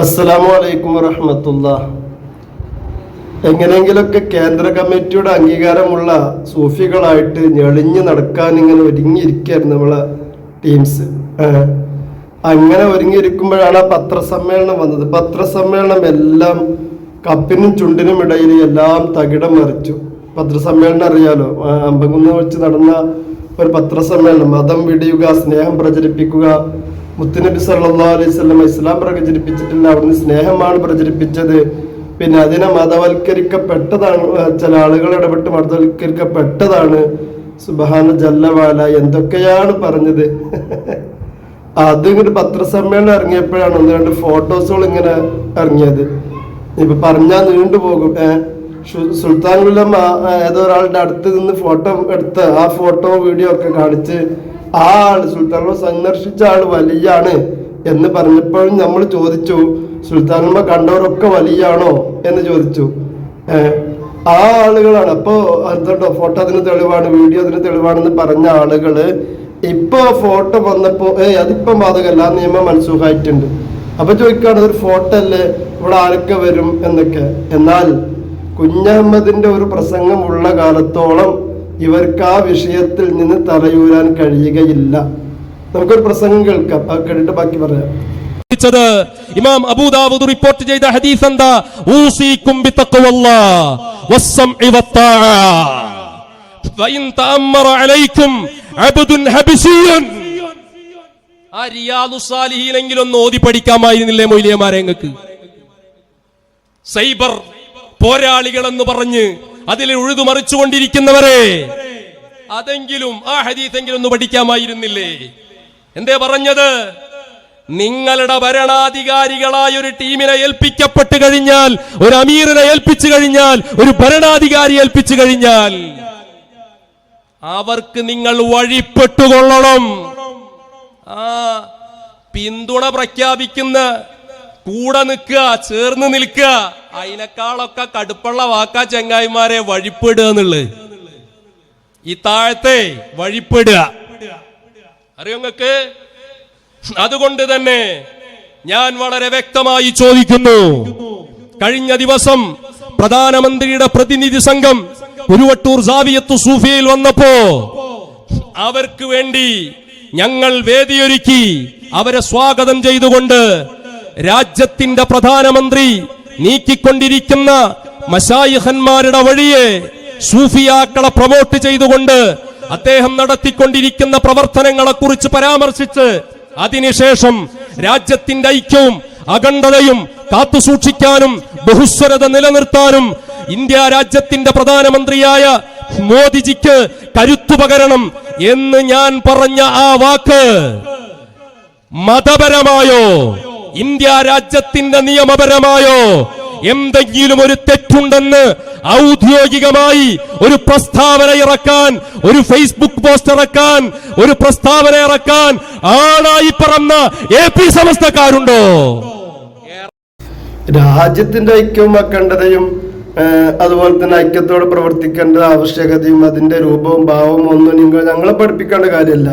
അസ്സലാമു അലൈക്കും വറഹമത്തുള്ള. എങ്ങനെയെങ്കിലൊക്കെ കേന്ദ്ര കമ്മിറ്റിയുടെ അംഗീകാരമുള്ള സൂഫികളായിട്ട് ഞെളിഞ്ഞ് നടക്കാൻ ഇങ്ങനെ ഒരുങ്ങിയിരിക്കുകയായിരുന്നു നമ്മളെ ടീംസ് അങ്ങനെ ഒരുങ്ങിയിരിക്കുമ്പോഴാണ് ആ പത്രസമ്മേളനം വന്നത്. പത്രസമ്മേളനം എല്ലാം കപ്പിനും ചുണ്ടിനും ഇടയിൽ എല്ലാം തകിടം മറിച്ചു. പത്രസമ്മേളനം അറിയാലോ? അമ്പകുന്ന് വെച്ച് നടന്ന ഒരു പത്രസമ്മേളനം. മതം വിടിയുക സ്നേഹം പ്രചരിപ്പിക്കുക മുത്തുനബി സല്ലാ അലൈഹി സ്വലം ഇസ്ലാം പ്രചരിപ്പിച്ചിട്ടില്ല അവിടുന്ന് സ്നേഹമാണ് പ്രചരിപ്പിച്ചത്. പിന്നെ അതിനെ മതവൽക്കരിക്കപ്പെട്ടതാണ് ചില ആളുകൾ ഇടപെട്ട് മതവൽക്കരിക്കപ്പെട്ടതാണ്. സുബഹാന ജല്ലവാല എന്തൊക്കെയാണ് പറഞ്ഞത്? അത് ഇങ്ങോട്ട് പത്രസമ്മേളനം ഇറങ്ങിയപ്പോഴാണ് ഒന്ന് രണ്ട് ഫോട്ടോസുകൾ ഇങ്ങനെ ഇറങ്ങിയത്. ഇപ്പൊ പറഞ്ഞാൽ നീണ്ടുപോകും ഏഹ് സുൽത്താൻ ഏതോ ഒരാളുടെ അടുത്ത് നിന്ന് ഫോട്ടോ എടുത്ത് ആ ഫോട്ടോ വീഡിയോ ഒക്കെ കാണിച്ച് ആ ആൾ സുൽത്താൻ സംഘർഷിച്ച ആൾ വലിയാണ് എന്ന് പറഞ്ഞപ്പോഴും നമ്മൾ ചോദിച്ചു സുൽത്താനുമ്മ കണ്ടവരൊക്കെ വലിയാണോ? എന്ന് ചോദിച്ചു. ആ ആളുകളാണ്. അപ്പോ എന്തുണ്ടോ ഫോട്ടോ അതിന് തെളിവാണ് വീഡിയോ അതിന് തെളിവാണെന്ന് പറഞ്ഞ ആളുകൾ ഇപ്പൊ ഫോട്ടോ വന്നപ്പോ ഏ അതിപ്പം ബാധകല്ല ആ നിയമം മനസ്സൂഹായിട്ടുണ്ട്. അപ്പൊ ചോദിക്കാണ് ഒരു ഫോട്ടോ അല്ലേ? ഇവിടെ ആരൊക്കെ വരും? എന്നൊക്കെ. എന്നാൽ കുഞ്ഞഹമ്മദിന്റെ ഒരു പ്രസംഗം ഉള്ള കാലത്തോളം ഇവർക്ക് ആ വിഷയത്തിൽ നിന്ന് തലയൂരാൻ കഴിയുകയില്ല. നമുക്കൊരു പ്രസംഗം കേൾക്കാം. കേട്ടിട്ട് ബാക്കി പറയാം. ഇമാം അബൂദാവൂദ് റിപ്പോർട്ട് ചെയ്ത ഹദീസ് എന്താ? വഇൻ തഅമ്മറ അലൈക്കും അബ്ദുൻ ആ ഓതി പഠിക്കാമായിരുന്നില്ലേ മൊയ്ലിയമാരെ നിങ്ങൾക്ക് സൈബർ പോരാളികൾ എന്ന് പറഞ്ഞ് അതിൽ ഉഴുതുമറിച്ചുകൊണ്ടിരിക്കുന്നവരെ അതെങ്കിലും ആ ഹദീസെങ്കിലും ഒന്ന് പഠിക്കാമായിരുന്നില്ലേ? എന്തേ പറഞ്ഞത്? നിങ്ങളുടെ ഭരണാധികാരികളായ ഒരു ടീമിനെ ഏൽപ്പിക്കപ്പെട്ട് കഴിഞ്ഞാൽ ഒരു അമീറിനെ ഏൽപ്പിച്ചു കഴിഞ്ഞാൽ ഒരു ഭരണാധികാരി ഏൽപ്പിച്ചു കഴിഞ്ഞാൽ അവർക്ക് നിങ്ങൾ വഴിപ്പെട്ടുകൊള്ളണം. ആ പിന്തുണ പ്രഖ്യാപിക്കുന്ന കൂടെ നിൽക്കുക ചേർന്ന് നിൽക്കുക. അതിനേക്കാളൊക്കെ കടുപ്പുള്ള വാക്കാ ചെങ്ങായിമാരെ വഴിപ്പെടുക എന്നുള്ളത്. ഈ താഴത്തെ വഴിപ്പെടുക. അറിയോ നിങ്ങക്ക് അതുകൊണ്ട് തന്നെ ഞാൻ വളരെ വ്യക്തമായി ചോദിക്കുന്നു. കഴിഞ്ഞ ദിവസം പ്രധാനമന്ത്രിയുടെ പ്രതിനിധി സംഘം ഉരുവട്ടൂർ സാവിയത്ത് സൂഫിയയിൽ വന്നപ്പോ അവർക്ക് വേണ്ടി ഞങ്ങൾ വേദിയൊരുക്കി അവരെ സ്വാഗതം ചെയ്തുകൊണ്ട് രാജ്യത്തിന്റെ പ്രധാനമന്ത്രി നീക്കിക്കൊണ്ടിരിക്കുന്ന മശായിഹന്മാരുടെ വഴിയെ സൂഫിയാക്കളെ പ്രൊമോട്ട് ചെയ്തുകൊണ്ട് അദ്ദേഹം നടത്തിക്കൊണ്ടിരിക്കുന്ന പ്രവർത്തനങ്ങളെ കുറിച്ച് പരാമർശിച്ച് അതിനുശേഷം രാജ്യത്തിന്റെ ഐക്യവും അഖണ്ഡതയും കാത്തുസൂക്ഷിക്കാനും ബഹുസ്വരത നിലനിർത്താനും ഇന്ത്യ രാജ്യത്തിന്റെ പ്രധാനമന്ത്രിയായ മോദിജിക്ക് കരുത്തു പകരണം എന്ന് ഞാൻ പറഞ്ഞ ആ വാക്ക് മതപരമായോ? ഇന്ത്യ രാജ്യത്തിന്റെ നിയമപരമായോ? എന്തെങ്കിലും ഒരു തെറ്റുണ്ടെന്ന് ഔദ്യോഗികമായി ഒരു പ്രസ്താവന ഇറക്കാൻ ഒരു ഫേസ്ബുക്ക് പോസ്റ്റ് ഇറക്കാൻ ഒരു പ്രസ്താവന ഇറക്കാൻ ആളായി പറന്ന എ പി സമസ്തക്കാരുണ്ടോ? രാജ്യത്തിന്റെ ഐക്യവും അഖണ്ഡതയും അതുപോലെ തന്നെ ഐക്യത്തോടെ പ്രവർത്തിക്കേണ്ട ആവശ്യകതയും അതിന്റെ രൂപവും ഭാവവും ഒന്നും നിങ്ങൾ ഞങ്ങളെ പഠിപ്പിക്കേണ്ട കാര്യമല്ല.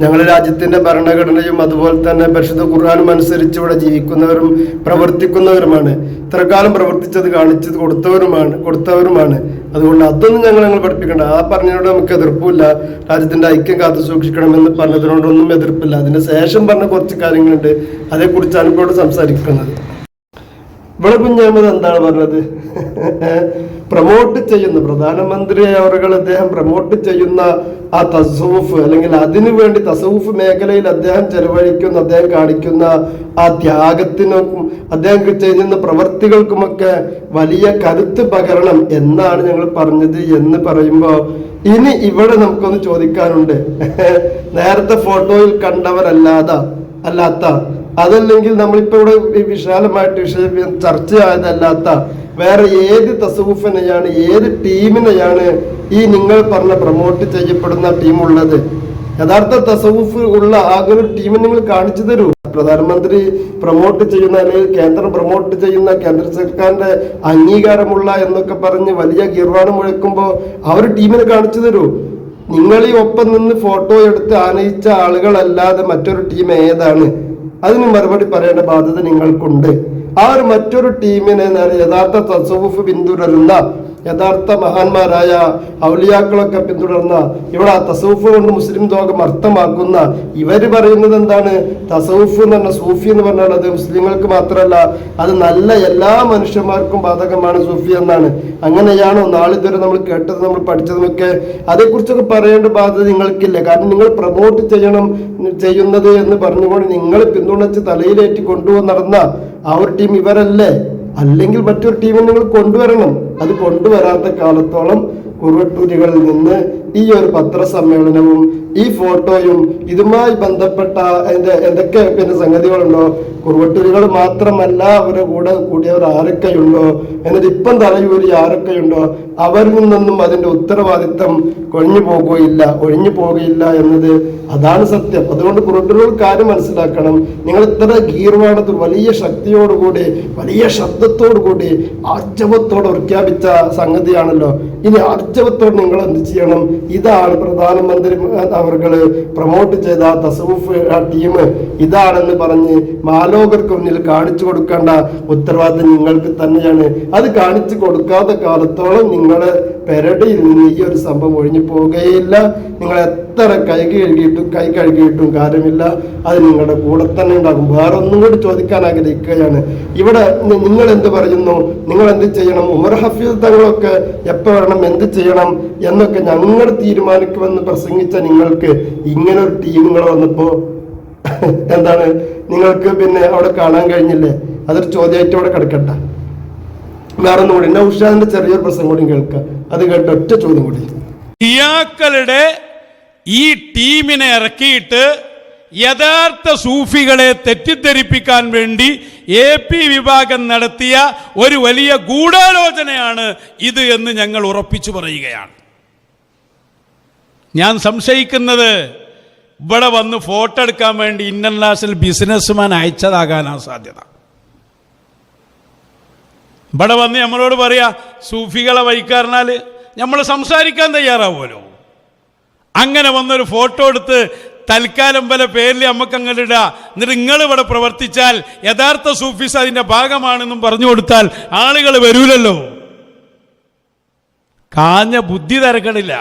ഞങ്ങളുടെ രാജ്യത്തിന്റെ ഭരണഘടനയും അതുപോലെ തന്നെ പരിശുദ്ധ ഖുർആാനും അനുസരിച്ച് ഇവിടെ ജീവിക്കുന്നവരും പ്രവർത്തിക്കുന്നവരുമാണ്. ഇത്രകാലം പ്രവർത്തിച്ചത് കാണിച്ചത് കൊടുത്തവരുമാണ് കൊടുത്തവരുമാണ്. അതുകൊണ്ട് അതൊന്നും ഞങ്ങൾ ഞങ്ങൾ പഠിപ്പിക്കേണ്ട. ആ പറഞ്ഞതിനോട് നമുക്ക് എതിർപ്പില്ല രാജ്യത്തിന്റെ ഐക്യം കാത്തു സൂക്ഷിക്കണമെന്ന് പറഞ്ഞതിനോടൊന്നും എതിർപ്പില്ല. അതിന് ശേഷം പറഞ്ഞ കുറച്ച് കാര്യങ്ങളുണ്ട്. അതേക്കുറിച്ചാണ് ഇപ്പോൾ സംസാരിക്കുന്നത്. ഇവിടെ കുഞ്ഞാമത് എന്താണ് പറഞ്ഞത്? പ്രൊമോട്ട് ചെയ്യുന്ന പ്രധാനമന്ത്രി അവർകൾ അദ്ദേഹം പ്രൊമോട്ട് ചെയ്യുന്ന ആ തസൂഫ് അല്ലെങ്കിൽ അതിനു വേണ്ടി തസൂഫ് മേഖലയിൽ അദ്ദേഹം ചെലവഴിക്കുന്ന അദ്ദേഹം കാണിക്കുന്ന ആ ത്യാഗത്തിനും അദ്ദേഹം ചെയ്യുന്ന പ്രവർത്തികൾക്കുമൊക്കെ വലിയ കരുത്ത് പകരണം എന്നാണ് ഞങ്ങൾ പറഞ്ഞത് എന്ന് പറയുമ്പോൾ ഇനി ഇവിടെ നമുക്കൊന്ന് ചോദിക്കാനുണ്ട്. നേരത്തെ ഫോട്ടോയിൽ കണ്ടവരല്ലാതെ. അല്ലാത്ത. അതല്ലെങ്കിൽ നമ്മളിപ്പോ ഇവിടെ വിശാലമായിട്ട് ചർച്ച ആയതല്ലാത്ത വേറെ ഏത് തസവുഫിനെയാണ് ഏത് ടീമിനെയാണ് ഈ നിങ്ങൾ പറഞ്ഞ പ്രൊമോട്ട് ചെയ്യപ്പെടുന്ന ടീം ഉള്ളത് യഥാർത്ഥ തസവുഫ് ഉള്ള ആകെ ഒരു ടീമിനെ നിങ്ങൾ കാണിച്ചു തരൂ. പ്രധാനമന്ത്രി പ്രൊമോട്ട് ചെയ്യുന്ന അല്ലെങ്കിൽ കേന്ദ്രം പ്രൊമോട്ട് ചെയ്യുന്ന കേന്ദ്ര സർക്കാരിന്റെ അംഗീകാരമുള്ള എന്നൊക്കെ പറഞ്ഞ് വലിയ ഗിർവാണം മുഴക്കുമ്പോൾ ആ ഒരു ടീമിനെ കാണിച്ചു തരൂ. നിങ്ങൾ ഈ ഒപ്പം നിന്ന് ഫോട്ടോ എടുത്ത് ആനയിച്ച ആളുകളല്ലാതെ മറ്റൊരു ടീം ഏതാണ്? അതിന് മറുപടി പറയേണ്ട ബാധ്യത നിങ്ങൾക്കുണ്ട്. ആ ഒരു മറ്റൊരു ടീമിനെ യഥാർത്ഥ തസവുഫ് പിന്തുടരുന്ന യഥാർത്ഥ മഹാന്മാരായ ഔലിയാക്കളൊക്കെ പിന്തുടർന്ന ഇവിടെ ആ തസവുഫ് കൊണ്ട് മുസ്ലിം ലോകം അർത്ഥമാക്കുന്ന ഇവർ പറയുന്നത് എന്താണ്? തസൗഫ് എന്ന് പറഞ്ഞ സൂഫി എന്ന് പറഞ്ഞാൽ അത് മുസ്ലിങ്ങൾക്ക് മാത്രമല്ല അത് നല്ല എല്ലാ മനുഷ്യന്മാർക്കും ബാധകമാണ് സൂഫി എന്നാണ്. അങ്ങനെയാണോ നാളിതുവരെ നമ്മൾ കേട്ടത് നമ്മൾ പഠിച്ചതുമൊക്കെ? അതേക്കുറിച്ചൊക്കെ പറയേണ്ട ബാധ്യത നിങ്ങൾക്കില്ല. കാരണം നിങ്ങൾ പ്രൊമോട്ട് ചെയ്യണം ചെയ്യുന്നത് എന്ന് പറഞ്ഞുകൊണ്ട് നിങ്ങൾ പിന്തുണച്ച് തലയിലേറ്റി കൊണ്ടുവന്ന് നടന്ന ആ ഒരു ടീം ഇവരല്ലേ? അല്ലെങ്കിൽ മറ്റൊരു ടീമിനെ നിങ്ങൾ കൊണ്ടുവരണം. അത് കൊണ്ടുവരാത്ത കാലത്തോളം കുറുവട്ടൂരികളിൽ നിന്ന് ഈ ഒരു പത്രസമ്മേളനവും ഈ ഫോട്ടോയും ഇതുമായി ബന്ധപ്പെട്ട അതിന്റെ എന്തൊക്കെ പിന്നെ സംഗതികളുണ്ടോ? കുറുവട്ടൂരികൾ മാത്രമല്ല അവരുടെ കൂടെ കൂടിയവർ ആരൊക്കെയുണ്ടോ? എന്നിട്ട് ഇപ്പം തലയൂരി ആരൊക്കെയുണ്ടോ? അവരിൽ നിന്നൊന്നും അതിന്റെ ഉത്തരവാദിത്തം കൊഴിഞ്ഞു പോകുകയില്ല ഒഴിഞ്ഞു പോകുകയില്ല എന്നത് അതാണ് സത്യം. അതുകൊണ്ട് കുറുവട്ടൂരുകൾ കാര്യം മനസ്സിലാക്കണം. നിങ്ങൾ ഇത്ര ഗീർവാണത്തിൽ വലിയ ശക്തിയോടുകൂടി വലിയ ശബ്ദത്തോടുകൂടി ആർജവത്തോടെ പ്രഖ്യാപിച്ച സംഗതിയാണല്ലോ. ഇനി ആർജവത്തോട് നിങ്ങൾ എന്ത് ചെയ്യണം? ഇതാണ് പ്രധാനമന്ത്രി അവർക്ക് പ്രൊമോട്ട് ചെയ്ത തസവുഫ് ടീം ഇതാണെന്ന് പറഞ്ഞ് മാലോകർക്ക് മുന്നിൽ കാണിച്ചു കൊടുക്കേണ്ട ഉത്തരവാദിത്തം നിങ്ങൾക്ക് തന്നെയാണ്. അത് കാണിച്ചു കൊടുക്കാത്ത കാലത്തോളം നിങ്ങളെ പെരടിയിൽ നിന്ന് ഈ ഒരു സംഭവം ഒഴിഞ്ഞു പോവുകയില്ല. നിങ്ങൾ എത്ര കൈ കഴുകിയിട്ടും കൈ കഴുകിയിട്ടും കാര്യമില്ല. അത് നിങ്ങളുടെ കൂടെ തന്നെ ഉണ്ടാകും. വേറെ ഒന്നും കൂടി ചോദിക്കാൻ ആഗ്രഹിക്കുകയാണ്. ഇവിടെ നിങ്ങൾ എന്ത് പറയുന്നു? നിങ്ങൾ എന്ത് ചെയ്യണം? ഉമർ ഹഫീസ് തങ്ങളൊക്കെ എപ്പോൾ വരണം? എന്ത് ചെയ്യണം? എന്നൊക്കെ ഞങ്ങൾ തീരുമാനിക്കുമെന്ന് പ്രസംഗിച്ച നിങ്ങൾക്ക് ഇങ്ങനെ ഒരു ടീമുകൾ വന്നപ്പോ എന്താണ്? നിങ്ങൾക്ക് പിന്നെ അവിടെ കാണാൻ കഴിഞ്ഞില്ലേ? അതൊരു ചോദ്യമായിട്ട് അവിടെ കിടക്കട്ടെ. വേറെ ഒന്നും കൂടി. നൗഷാദിന്റെ ചെറിയൊരു പ്രസംഗം കൂടി കേൾക്കാം. അത് കേട്ട ഒറ്റ ചോദ്യം കൂടി. ഷിയാക്കളുടെ ഈ ടീമിനെ ഇറക്കിയിട്ട് യഥാർത്ഥ സൂഫികളെ തെറ്റിദ്ധരിപ്പിക്കാൻ വേണ്ടി എ പി വിഭാഗം നടത്തിയ ഒരു വലിയ ഗൂഢാലോചനയാണ് ഇത് എന്ന് ഞങ്ങൾ ഉറപ്പിച്ചു പറയുകയാണ്. ഞാൻ സംശയിക്കുന്നത് ഇവിടെ വന്ന് ഫോട്ടോ എടുക്കാൻ വേണ്ടി ഇന്റർനാഷണൽ ബിസിനസ്മാൻ അയച്ചതാകാനാണ് സാധ്യത. ഇവിടെ വന്ന് നമ്മളോട് പറയാ സൂഫികളെ വഴിക്കാറിനാൽ നമ്മൾ സംസാരിക്കാൻ തയ്യാറാവുമല്ലോ. അങ്ങനെ വന്നൊരു ഫോട്ടോ എടുത്ത് തൽക്കാലം പല പേരിൽ നമുക്ക് അങ്ങോട്ട് എന്നിട്ട് നിങ്ങൾ ഇവിടെ പ്രവർത്തിച്ചാൽ യഥാർത്ഥ സൂഫീസ് അതിന്റെ ഭാഗമാണെന്നും പറഞ്ഞു കൊടുത്താൽ ആളുകൾ വരൂലല്ലോ. കാഞ്ഞ ബുദ്ധി തിരക്കണില്ല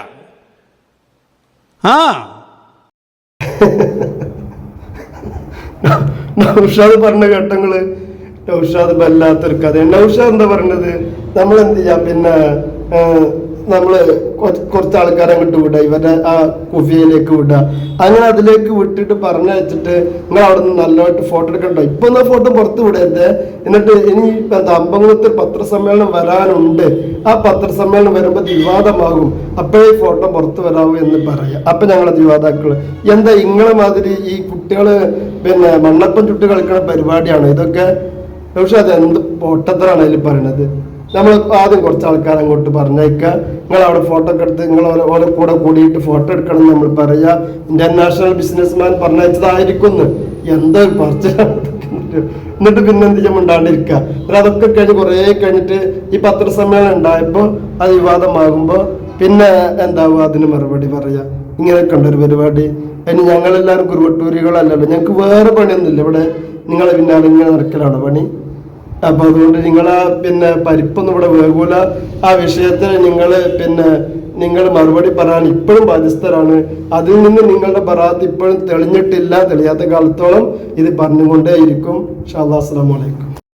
ആ. നൗഷാദ് പറഞ്ഞ ഘട്ടങ്ങൾ നൗഷാദ് വല്ലാത്തൊരു കഥ നൗഷാദ് എന്താ പറഞ്ഞത്? നമ്മൾ എന്ത് ചെയ്യാം? പിന്നെ ആ, നമ്മൾ കുറച്ച് ആൾക്കാരെ വിട്ടുവിടുക വിടുക ഇവരുടെ ആ കുഫിയയിലേക്ക് വിടുക അങ്ങനെ അതിലേക്ക് വിട്ടിട്ട് പറഞ്ഞു വെച്ചിട്ട് നിങ്ങൾ അവിടെ നിന്ന് നല്ലതായിട്ട് ഫോട്ടോ എടുക്കണ്ടോ? ഇപ്പൊ എന്നാ ഫോട്ടോ പുറത്ത് വിടരുത്. എന്നിട്ട് ഇനി എന്താ അമ്പകുളത്ത് പത്രസമ്മേളനം വരാനുണ്ട്. ആ പത്രസമ്മേളനം വരുമ്പോൾ വിവാദമാകും. അപ്പോഴേ ഫോട്ടോ പുറത്ത് വരാവൂ എന്ന് പറയാം. അപ്പൊ ഞങ്ങളെ വിവാദാക്കൾ എന്താ ഇങ്ങളെ മാതിരി ഈ കുട്ടികൾ പിന്നെ മണ്ണപ്പം ചുട്ട് കളിക്കുന്ന പരിപാടിയാണ്? ഇതൊക്കെ? പക്ഷെ അത് എന്ത് പൊട്ടത്തരാണ് അതിൽ പറയണത്? നമ്മൾ ആദ്യം കുറച്ച് ആൾക്കാർ അങ്ങോട്ട് പറഞ്ഞേക്കുക നിങ്ങൾ അവിടെ ഫോട്ടോ എടുത്ത് നിങ്ങൾ ഓരോ കൂടെ കൂടിയിട്ട് ഫോട്ടോ എടുക്കണം എന്ന് നമ്മൾ പറയാ ഇന്റർനാഷണൽ ബിസിനസ്മാൻ പറഞ്ഞയച്ചതായിരിക്കുന്നു എന്താ പറച്ചിലാണ് എന്നിട്ട് പിന്നെ എന്ത് ചെയ്യാൻ മിണ്ടാണ്ടിരിക്കുക. എന്നിട്ട് അതൊക്കെ കഴിഞ്ഞ് കുറേ കഴിഞ്ഞിട്ട് ഈ പത്രസമ്മേളനം ഉണ്ടായപ്പോൾ അത് വിവാദമാകുമ്പോൾ പിന്നെ എന്താവും? അതിന് മറുപടി പറയാ. ഇങ്ങനെയൊക്കെ ഉണ്ട് ഒരു പരിപാടി. ഇനി ഞങ്ങളെല്ലാവരും കുറുവട്ടൂരികളല്ലല്ലോ ഞങ്ങൾക്ക് വേറെ പണിയൊന്നുമില്ല ഇവിടെ. നിങ്ങളെ പിന്നാലെ ഇങ്ങനെ നടക്കലാണ് പണി. അപ്പൊ അതുകൊണ്ട് നിങ്ങൾ പിന്നെ പരിപ്പൊന്നും ഇവിടെ വേകൂല. ആ വിഷയത്തിൽ നിങ്ങൾ പിന്നെ നിങ്ങൾ മറുപടി പറയാൻ ഇപ്പോഴും ബാധ്യസ്ഥരാണ്. അതിൽ നിന്ന് നിങ്ങളുടെ ബറാത്ത് ഇപ്പോഴും തെളിഞ്ഞിട്ടില്ല തെളിയാത്ത കാലത്തോളം ഇത് പറഞ്ഞുകൊണ്ടേയിരിക്കും. ഷാ അസ്സാം